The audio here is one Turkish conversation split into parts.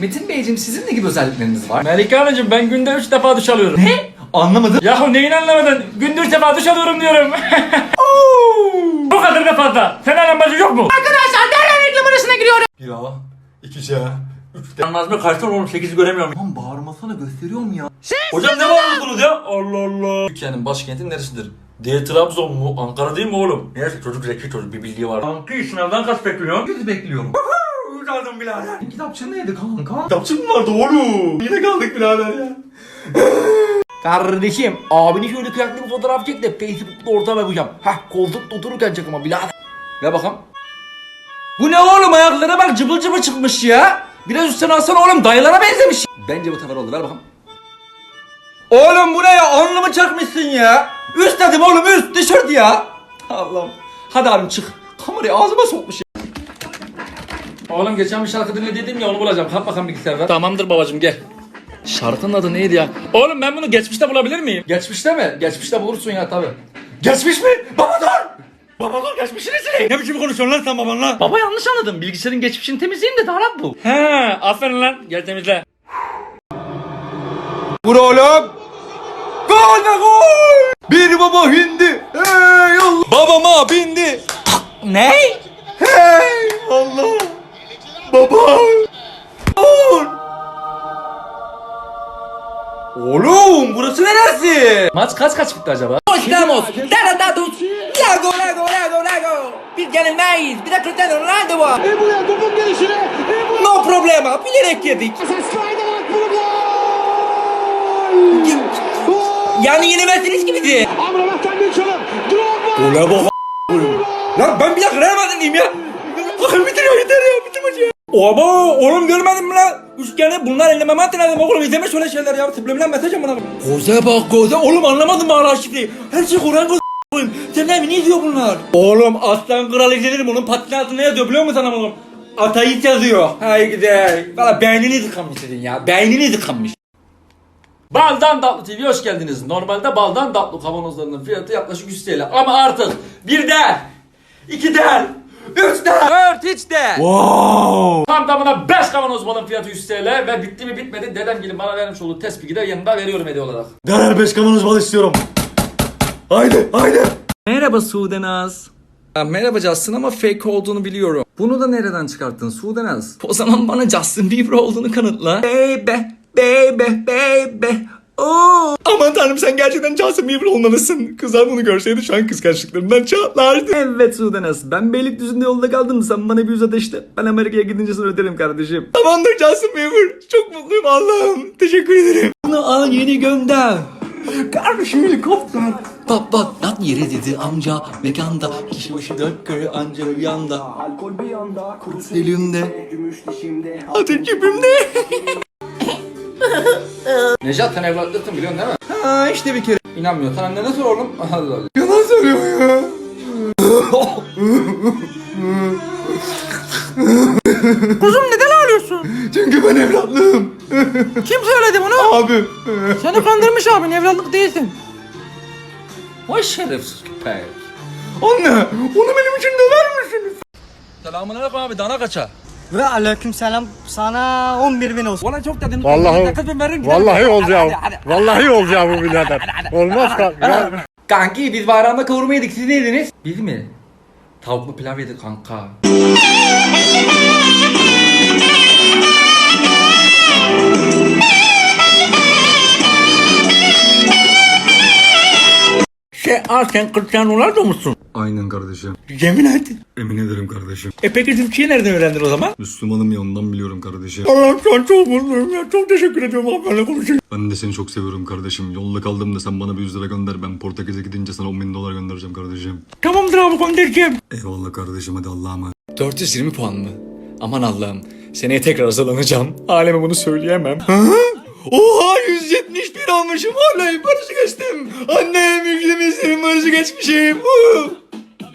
Metin Beyciğim sizin ne gibi özellikleriniz var? Melike Hanımcığım ben günde 3 defa duş alıyorum. Ne? Anlamadım. Yahu neyin anlamadın? Günde 3 defa duş alıyorum diyorum. Bu kadar da fazla. Fener bacı yok mu? Arkadaşlar derhal reklam arasına giriyorum. Bir A, iki C, üç D. Anmaz mı? Kaç tane oğlum? 8'i göremiyorum. Lan bağırmasana gösteriyorum ya. Hocam ne bağırdınız ya? Allah Allah. Türkiye'nin başkenti neresidir? D Trabzon mu? Ankara değil mi oğlum? Neyse çocuk zeki çocuk bir bildiği var. Kanki sınavdan kaç bekliyorsun? Kötü bekliyorum. Uzadım birader. Kitapçı neydi kanka? Kitapçı mı vardı oğlum? Yine kaldık birader ya. Kardeşim abini şöyle kıyaklı bir fotoğraf çek de Facebook'ta ortama yapacağım. Hah koltukta otururken çek ama birader. Ver bakalım. Bu ne oğlum ayaklara bak cıbıl cıbıl çıkmış ya. Biraz üstten alsana oğlum dayılara benzemiş. Bence bu sefer oldu ver bakalım. Oğlum bu ne ya alnımı çakmışsın ya. Üst dedim oğlum üst tişört ya. Allah'ım. Hadi abim çık. Kamerayı ağzıma sokmuş ya. Oğlum geçen bir şarkı dinlediydim ya onu bulacağım. Kalk bakalım bilgisayarda. Tamamdır babacım gel. Şarkının adı neydi ya? Oğlum ben bunu geçmişte bulabilir miyim? Geçmişte mi? Geçmişte bulursun ya tabi. Geçmiş mi? Baba dur! Baba dur geçmişini sileyim. Ne biçim konuşuyorsun lan sen babanla? Baba yanlış anladım. Bilgisayarın geçmişini temizleyeyim de daha rahat bul. He aferin lan gel temizle. Vur oğlum. Gol ve gol. Bir baba hindi. Hey Allah. Babama bindi. ne? Hey neresi? Maç kaç kaç bitti acaba? Estamos derrotados. Lago, lago, lago, lago. Biz yenilmeyiz. Bir de Cristiano Ronaldo var. E buraya topun gelişine. E bu. No problema. Bilerek yedik. Yani yenemezsiniz ki bizi. Amrabat'tan bir çalım. Drogba. Ola bak. Lan ben bir dakika Real Madrid'liyim ya. Bakın bitiriyor yeter ya bitir maçı ya. Oba oğlum görmedin mi lan? Üçgeni bunlar elime matinadım oğlum izleme şöyle şeyler ya. Subliminal mesaj amına. Goze bak goze oğlum anlamadım mı hala şifreyi. Her şey Kur'an goze koyayım. Sen ne ne diyor bunlar? Oğlum aslan kral izlenir bunun patinin altında yazıyor biliyor musun sana oğlum? Atayit yazıyor. Hay gider. Valla beynini tıkanmış dedin ya. Beynini tıkanmış. Baldan Tatlı TV'ye hoş geldiniz. Normalde baldan tatlı kavanozlarının fiyatı yaklaşık 100 TL. Ama artık bir der, iki der, üç der, dört hiç der. Tam tamına 5 kavanoz balın fiyatı 100 TL ve bitti mi bitmedi dedem gelin bana vermiş olduğu tespiti de yanında veriyorum hediye olarak. Derhal 5 kavanoz bal istiyorum. Haydi haydi. Merhaba Sudenaz. Ya, merhaba Justin ama fake olduğunu biliyorum. Bunu da nereden çıkarttın Sudenaz? O zaman bana Justin Bieber olduğunu kanıtla. Baby, baby, baby. Aman tanrım sen gerçekten Justin Bieber olmalısın. Kızlar bunu görseydi şu an kıskançlıklarından çatlardı. Evet Sudenaz. Ben Beylikdüzü'nde yolda kaldım. Sen bana bir yüz ateşle. Ben Amerika'ya gidince sana öderim kardeşim. Tamamdır Justin Bieber. Çok mutluyum Allah'ım. Teşekkür ederim. Bunu al yeni gönder. Kardeşim helikopter. Bak bak yat yere dedi amca mekanda kişi başı dört kere anca bir yanda Alkol bir yanda, kurusu elimde gümüş dişimde. adı cebimde. Nejat sen evlatlıktın biliyorsun değil mi? ha işte bir kere. İnanmıyorsan annene sor oğlum. Allah Allah. Yalan söylüyor ya. Kuzum neden ağlıyorsun? Çünkü ben evlatlığım. Kim söyledi bunu? Abi. Seni kandırmış abin evlatlık değilsin. Vay şerefsiz köpek. Anne onu benim için döver misiniz? Selamun aleyküm abi dana kaça. Ve aleyküm selam sana 11 bin olsun. Bana çok dedin. Vallahi-. Vallahi Hadi, olacak. hadi, hadi. Vallahi olacak bu birader. Olmaz ka. Ya- Kanki biz bayramda kavurma yedik siz ne yediniz? Biz mi? Tavuklu pilav yedik kanka. Şey, aa sen Cristiano Ronaldo musun? Aynen kardeşim. Yemin et. Emin ederim kardeşim. E peki Türkçeyi nereden öğrendin o zaman? Müslümanım ya ondan biliyorum kardeşim. Allah'ım şu an çok mutluyum ya. Çok teşekkür ediyorum abi benimle. Ben de seni çok seviyorum kardeşim. Yolda kaldım da sen bana bir 100 lira gönder. Ben Portekiz'e gidince sana 10 bin dolar göndereceğim kardeşim. Tamamdır abi göndereceğim. Eyvallah kardeşim hadi Allah'a emanet. 420 puan mı? Aman Allah'ım. Seneye tekrar hazırlanacağım. Aleme bunu söyleyemem. Oha 171 almışım. Oley barışı geçtim. Annem yüklemişsin barışı geçmişim.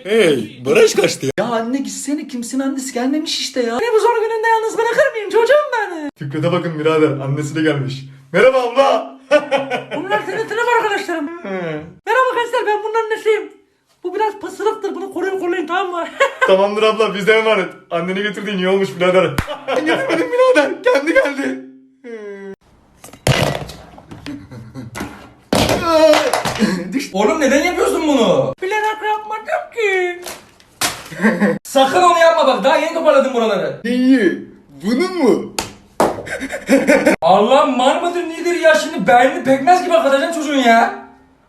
Hey barış kaçtı ya. Ya anne gitsene kimsin annesi gelmemiş işte ya. Beni bu zor gününde yalnız bırakır mıyım çocuğum beni? Fikret'e bakın birader. Annesi de gelmiş. Merhaba abla. Bunlar senin sınıf arkadaşlarım. Merhaba gençler ben bunların annesiyim. Bu biraz pısırıktır. Bunu koruyun koruyun tamam mı? Tamamdır abla bizde emanet. Anneni getirdiğin iyi olmuş birader. Getirmedim birader. Kendi geldi. Oğlum neden yapıyorsun bunu? Bilerek yapmadım ki. Sakın onu toparladım buraları. İyi. Bunun mu? Allah mal mıdır nedir ya şimdi beynini pekmez gibi akıtacaksın çocuğun ya.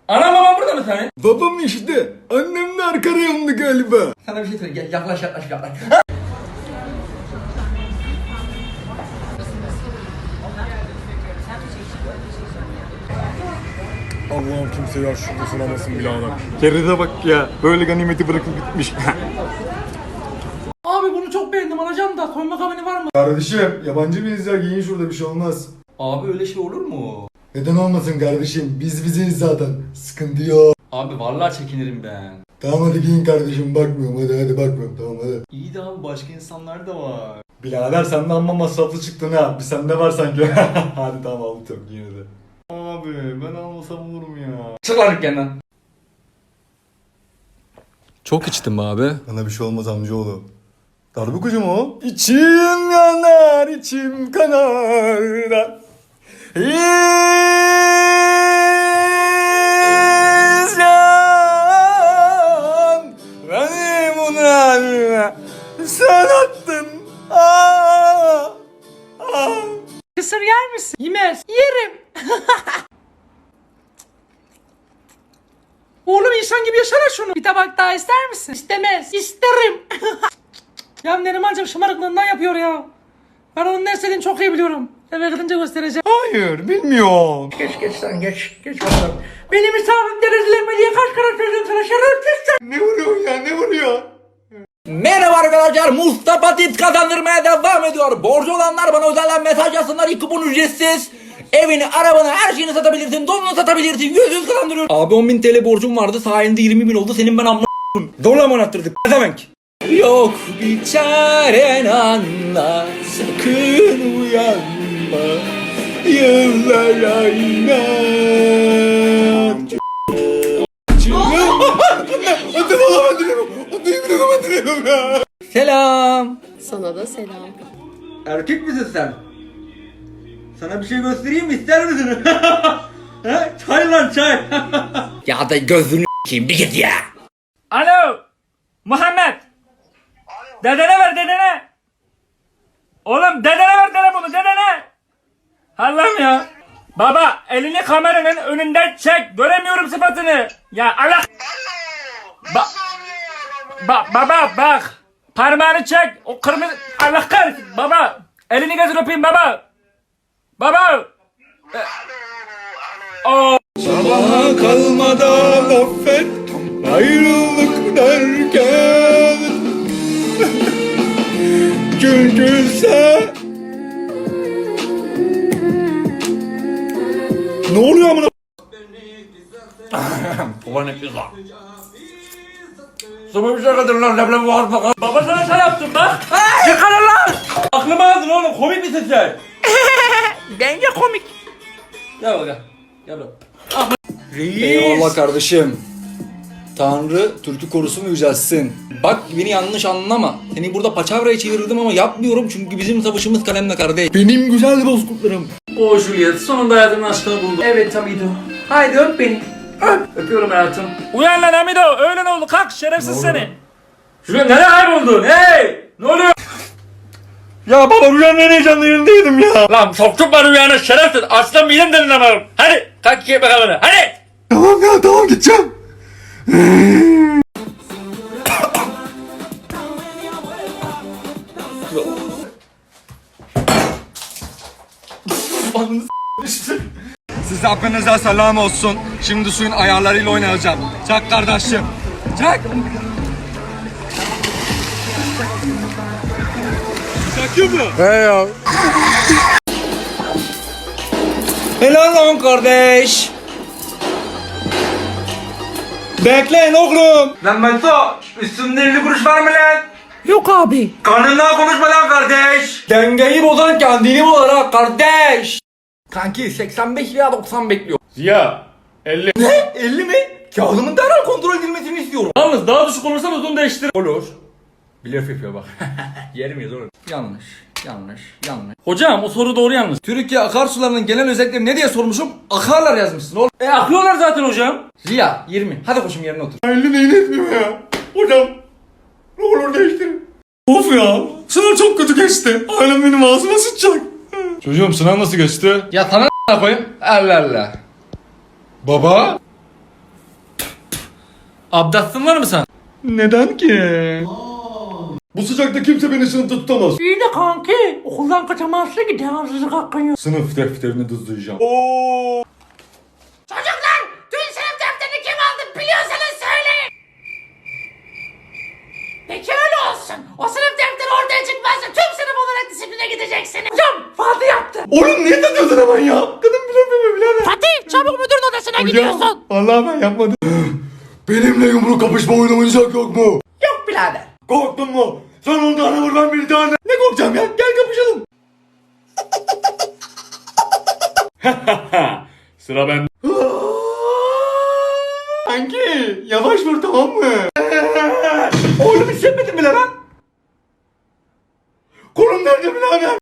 Anam babam burada mı senin? Babam işte. Annem de arka reyonlu galiba. Sana bir şey söyleyeyim gel yaklaş yaklaş yaklaş. Allah'ım kimse yaş şurada sınamasın birader. Keride bak ya. Böyle ganimeti bırakıp gitmiş. Abi bunu çok beğendim alacağım da soyma kabini var mı? Kardeşim yabancı mıyız ya? Giyin şurada bir şey olmaz. Abi öyle şey olur mu? Neden olmasın kardeşim? Biz bizeyiz zaten. Sıkıntı yok. Abi vallahi çekinirim ben. Tamam hadi giyin kardeşim bakmıyorum hadi hadi bakmıyorum tamam hadi. İyi de abi başka insanlar da var. Birader sen de amma masraflı çıktın ha. Bir sende var sanki. hadi tamam alıyorum yine de. Abi ben almasam olur mu ya? Çık lan dükkandan. Çok içtim abi. Bana bir şey olmaz amcaoğlu. Darbukucu mu o? İçim yanar, içim kanar da. İsyan benim ona sen attın. Aa, aa. Kısır yer misin? Yemez. Yerim. Oğlum insan gibi yaşana şunu. Bir tabak daha ister misin? İstemez. İsterim. ya Nerimancığım şımarıklığından yapıyor ya. Ben onun ne istediğini çok iyi biliyorum. Eve gidince göstereceğim. Hayır bilmiyorum. Geç geç sen geç. Geç bakalım. Beni misafir derecelerime diye kaç kere söyledim sana şerefsiz sen. Ne vuruyor ya ne vuruyor? Merhaba arkadaşlar Mustafa Tip kazandırmaya devam ediyor. Borcu olanlar bana özelden mesaj yazsınlar. İlk kupon ücretsiz. Evini, arabanı, her şeyini satabilirsin. Donunu satabilirsin. Yüz yüz kazandırıyor. Abi 10.000 TL borcum vardı. Sayende 20 bin oldu. Senin ben amına Dolar mı attırdık? Ne demek? Yok bir çaren anla. Sakın uyanma. Hadi yemin öldürüyorum ya. Selam. Sana da selam. Erkek misin sen? Sana bir şey göstereyim mi ister misin? He? çay lan çay. ya da gözünü s**eyim bir git ya. Alo. Muhammed. Dedene ver dedene. Oğlum dedene ver telefonu dedene. Allah'ım ya. Baba elini kameranın önünden çek. Göremiyorum sıfatını. Ya Allah. Ba ba baba bak. Parmağını çek. O kırmızı. Allah kahretsin. Baba. Elini getir öpeyim baba. Baba. E- O. Sabaha kalmadan affet Ayrılık derken Gül gülse Ne oluyor amına? Ulan ne pizza. Sabah bir şey kadar lan leblebi var bakalım. Baba sana şey yaptım bak. Çıkarın lan. Aklıma aldın oğlum komik misin sen? Bence komik. Gel bak gel. Gel bak. Eyvallah kardeşim. Tanrı Türk'ü korusun ve yücelsin. Bak beni yanlış anlama. Seni burada paçavraya çevirdim ama yapmıyorum çünkü bizim savaşımız kalemle kardeş. Benim güzel bozkurtlarım O Juliet sonunda hayatımın aşkını buldu. Evet Tamido. Haydi öp beni. Öp. Öpüyorum hayatım. Uyan lan Hamido. Öğlen oldu. Kalk şerefsiz seni. Juliet nereye kayboldun? Hey! Ne oluyor? Ya baba rüyanın en heyecanlı yerindeydim ya Lan soktun bana rüyana şerefsiz. Aslan midem ama. Hadi kalk giy bakalım. Hadi. Tamam ya tamam gideceğim Size hepinize selam olsun. Şimdi suyun ayarlarıyla oynayacağım. Çak kardeşim. Çak. Çakıyor mu? He ya. Helal lan kardeş. Bekleyin oğlum. Lan Meto üstünde 50 kuruş var mı lan? Yok abi. Kanından konuşma lan kardeş. Dengeyi bozan kendini bozar ha kardeş. Kanki 85 veya 90 bekliyor. Ziya. 50. Ne? 50 mi? Kağıdımın derhal kontrol edilmesini istiyorum. Yalnız daha düşük olursa uzun değiştir. Olur. Blöf yapıyor bak. Yer miyiz oğlum? Yanlış, yanlış, yanlış. Hocam o soru doğru yalnız. Türkiye akarsularının genel özellikleri ne diye sormuşum? Akarlar yazmışsın oğlum. E akıyorlar zaten hocam. Ziya 20. Hadi koşum yerine otur. Aile neyin etmiyor ya? Hocam. Ne olur değiştirin. Of ya. Sınav çok kötü geçti. Ailem benim ağzıma sıçacak. Çocuğum sınav nasıl geçti? Ya sana ne koyayım? Allah Allah. Baba. Abdestin var mı sen? Neden ki? Bu sıcakta kimse beni sınıfta tutamaz. İyi de kanki okuldan kaçamazsın ki devamsızlık hakkın yok. Sınıf defterini dızlayacağım. Çocuklar dün sınıf defterini kim aldı biliyorsanız söyleyin. Peki öyle olsun. O sınıf defteri ortaya çıkmazsa tüm sınıf olarak disipline gideceksiniz. Hocam Fatih yaptı. Oğlum niye takıyorsun hemen ya? Kadın bilemiyor birader. Fatih çabuk müdürün odasına gidiyorsun. Allah ben yapmadım. Benimle yumruk kapışma oyunu oynayacak yok mu? Yok birader. Korktun mu? Sen on tane vur ben bir tane. Ne korkacağım ya? Gel kapışalım. Sıra bende. Kanki yavaş vur tamam mı? Oğlum hissetmedin bile lan. Kolum nerede birader?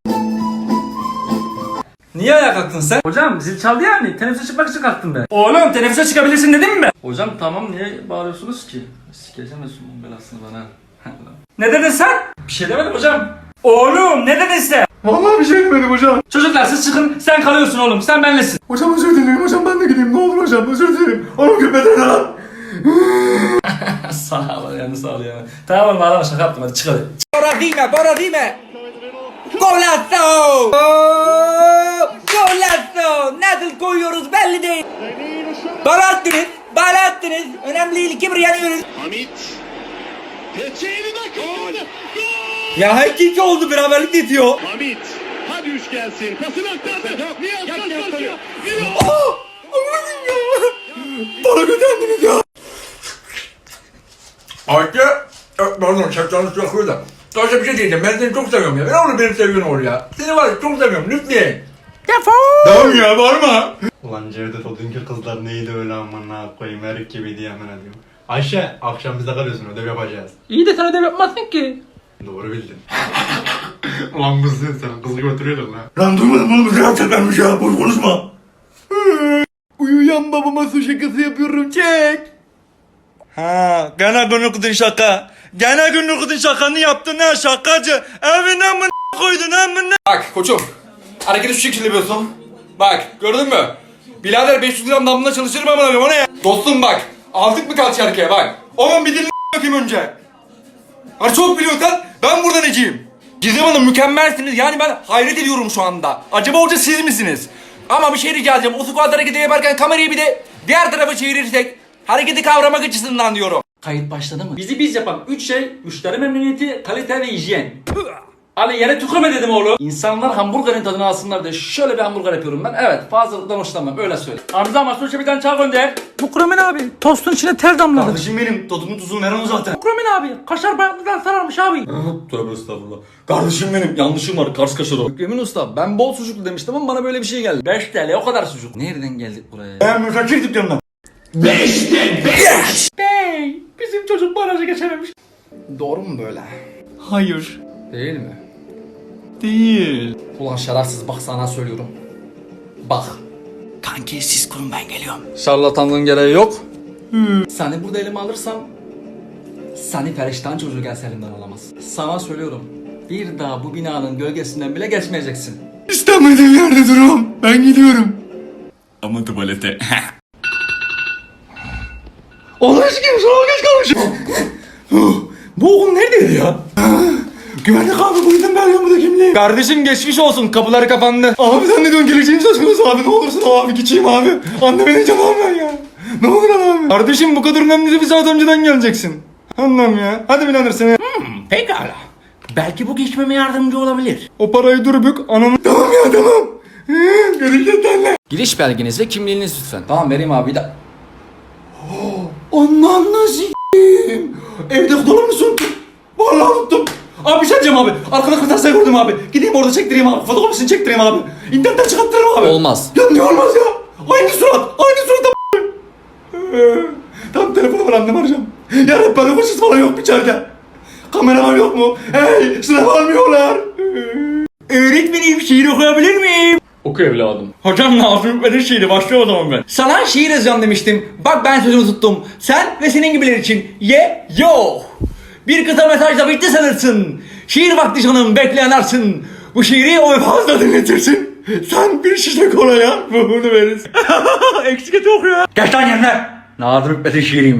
Niye ayağa kalktın sen? Hocam zil çaldı yani. Teneffüse çıkmak için kalktım ben. Oğlum teneffüse çıkabilirsin dedim mi ben? Hocam tamam niye bağırıyorsunuz ki? Sikeceğim Resul'un belasını bana. ne dedin sen? Bir şey demedim hocam. Oğlum ne dedin sen? Vallahi bir şey demedim hocam. Çocuklar siz çıkın sen kalıyorsun oğlum sen benlesin. Hocam özür dilerim hocam ben de gideyim ne olur hocam özür dilerim. Onu gülmeden lan. sağ ol yani sağ ol yani. Tamam oğlum ağlama şaka yaptım hadi çık hadi. Bora dime, bora dime. Golazo! Golazo! Nasıl koyuyoruz belli değil. Bal attınız, bal attınız. Önemli değil, kim yanıyoruz. Hamit. Peçeyi dakika. Ya hakiki oldu, beraberlik bitiyor. Hamit. Hadi üç gelsin. Pasını aktardı. Niyaz karşı karşıya. Bana güvendiniz ya. Ayşe, e, pardon şapşallık yapıyor da. Ayşe bir şey diyeceğim, ben seni çok seviyorum ya. Ben onu beni seviyorsun or ya. Seni var ya çok seviyorum, lütfen. Tamam ya bağırma. Ulan Cevdet o dünkü kızlar neydi öyle amına koyayım erik gibiydi yemin ediyorum. Ayşe akşam bizde kalıyorsun ödev yapacağız. İyi de sen ödev yapmazsın ki. Doğru bildin. Ulan kızsın sen kızı götürüyordun lan. Lan duymadım oğlum bizi rahat vermiş ya boş konuşma. Uyuyan babama su şakası yapıyorum çek. Ha, gene günlük okudun şaka. Gene günlük okudun şakanı yaptın ha şakacı. Evinden mi koydun ha mı Bak koçum, hareketi şu şekilde yapıyorsun. Bak, gördün mü? Birader 500 gram damla çalışırım ama o ne ya? Dostum bak, aldık mı kalça arkaya bak. Oğlum bir dilini bakayım önce. Hani çok biliyorsan ben burada neciyim? Gizem Hanım mükemmelsiniz. Yani ben hayret ediyorum şu anda. Acaba hoca siz misiniz? Ama bir şey rica edeceğim. O squat hareketi yaparken kamerayı bir de diğer tarafa çevirirsek hareketi kavramak açısından diyorum. Kayıt başladı mı? Bizi biz yapan 3 şey müşteri memnuniyeti, kalite ve hijyen. Ali yere tükürme dedim oğlum. İnsanlar hamburgerin tadını alsınlar diye şöyle bir hamburger yapıyorum ben. Evet fazlalıktan hoşlanmam öyle söyle. Hamza Masurç'a bir tane çay gönder. Mukremin abi tostun içine ter damladı. Kardeşim benim tadını tuzunu veren o zaten. Mukremin abi kaşar bayatlıdan sararmış abi. Tövbe estağfurullah. Kardeşim benim yanlışım var Kars kaşarı o. Emin Usta ben bol sucuklu demiştim ama bana böyle bir şey geldi. 5 TL o kadar sucuk. Nereden geldik buraya? Ben müfakir dükkanından. Bey bizim çocuk barajı geçememiş. Doğru mu böyle? Hayır. Değil mi? Değil. Ulan şerefsiz bak sana söylüyorum. Bak. Kanki siz kurun ben geliyorum. Şarlatanlığın gereği yok. Seni burada elime alırsam seni periştan çocuğu gelse elimden alamaz. Sana söylüyorum. Bir daha bu binanın gölgesinden bile geçmeyeceksin. İstenmediğim yerde duruyorum. Ben gidiyorum. Ama tuvalete. Allah aşkına sana geç kalmışım. Bu okul neredeydi ya? Güvenlik abi bu yüzden ben burada kimliğim. Kardeşim geçmiş olsun kapıları kapandı. Abi sen ne diyorsun geleceğim söz konusu abi ne olursun abi geçeyim abi. Anneme ne abi ben ya. Ne olur abi. Kardeşim bu kadar önemli bir saat önceden geleceksin. Anlam ya. Hadi birader seni. Pekala. Belki bu geçmeme yardımcı olabilir. O parayı dur bük ananı. Tamam ya tamam. Hı, Göreceğiz seninle. Giriş belgeniz ve kimliğiniz lütfen. Tamam vereyim abi de. Ananı s**eyim. Evde kutular mısın? Vallahi unuttum. Abi bir şey diyeceğim abi. Arkada kırtasiye gördüm abi. Gideyim orada çektireyim abi. Fotokopisini çektireyim abi. İnternetten çıkarttırırım abi. Olmaz. Ya ne olmaz ya? Aynı surat. Aynı surat. Tam telefonu var annem arayacağım. Ya rehberlik hırsız falan yok mu içeride? Kameraman yok mu? Hey sınav almıyorlar. Öğretmenim şiir okuyabilir miyim? Oku evladım. Hocam Nazım Hikmet'in şiiri başlıyor o zaman ben. Sana şiir yazacağım demiştim. Bak ben sözümü tuttum. Sen ve senin gibiler için. Ye yo. Bir kısa mesajla bitti sanırsın. Şiir vakti canım bekleyen arsın. Bu şiiri o vefazla dinletirsin. Sen bir şişe kolaya bunu verirsin. Eksik et okuyor. Geç lan yerine. Nazım Hikmet'in şiiriyim.